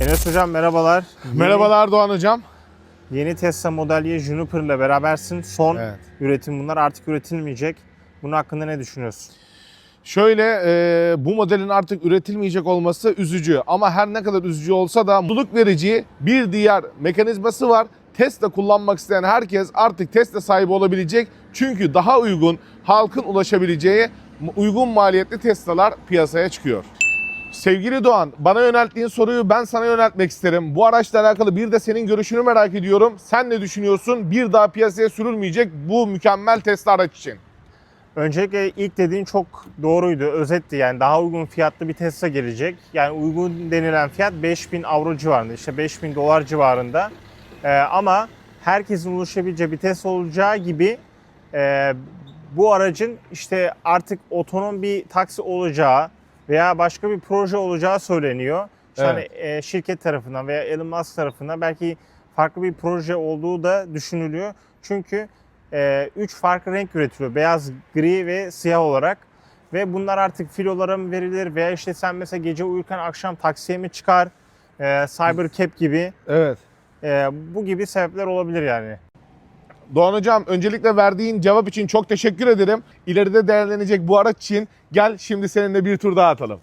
Enes Hocam merhabalar. Merhabalar Doğan Hocam. Yeni, Tesla Model Y Juniper ile berabersin. Son Evet. üretim bunlar artık üretilmeyecek. Bunun hakkında ne düşünüyorsun? Şöyle e, bu modelin artık üretilmeyecek olması üzücü ama her ne kadar üzücü olsa da mutluluk verici bir diğer mekanizması var. Tesla kullanmak isteyen herkes artık Tesla sahibi olabilecek. Çünkü daha uygun, halkın ulaşabileceği uygun maliyetli Tesla'lar piyasaya çıkıyor. Sevgili Doğan, bana yönelttiğin soruyu ben sana yöneltmek isterim. Bu araçla alakalı bir de senin görüşünü merak ediyorum. Sen ne düşünüyorsun? Bir daha piyasaya sürülmeyecek bu mükemmel Tesla araç için. Öncelikle ilk dediğin çok doğruydu. Özetti yani daha uygun fiyatlı bir Tesla gelecek. Yani uygun denilen fiyat 5000 avro civarında. işte 5000 dolar civarında. Ee, ama herkesin ulaşabileceği bir Tesla olacağı gibi e, bu aracın işte artık otonom bir taksi olacağı veya başka bir proje olacağı söyleniyor. İşte Evet. hani, e, şirket tarafından veya Elon Musk tarafından belki farklı bir proje olduğu da düşünülüyor. Çünkü 3 farklı renk üretiliyor. Beyaz, gri ve siyah olarak. Ve bunlar artık filolara mı verilir veya işte sen mesela gece uyurken akşam taksiye mi çıkar? E, Cybercab gibi. Evet. E, bu gibi sebepler olabilir yani. Doğan Hocam öncelikle verdiğin cevap için çok teşekkür ederim. İleride değerlenecek bu araç için gel şimdi seninle bir tur daha atalım.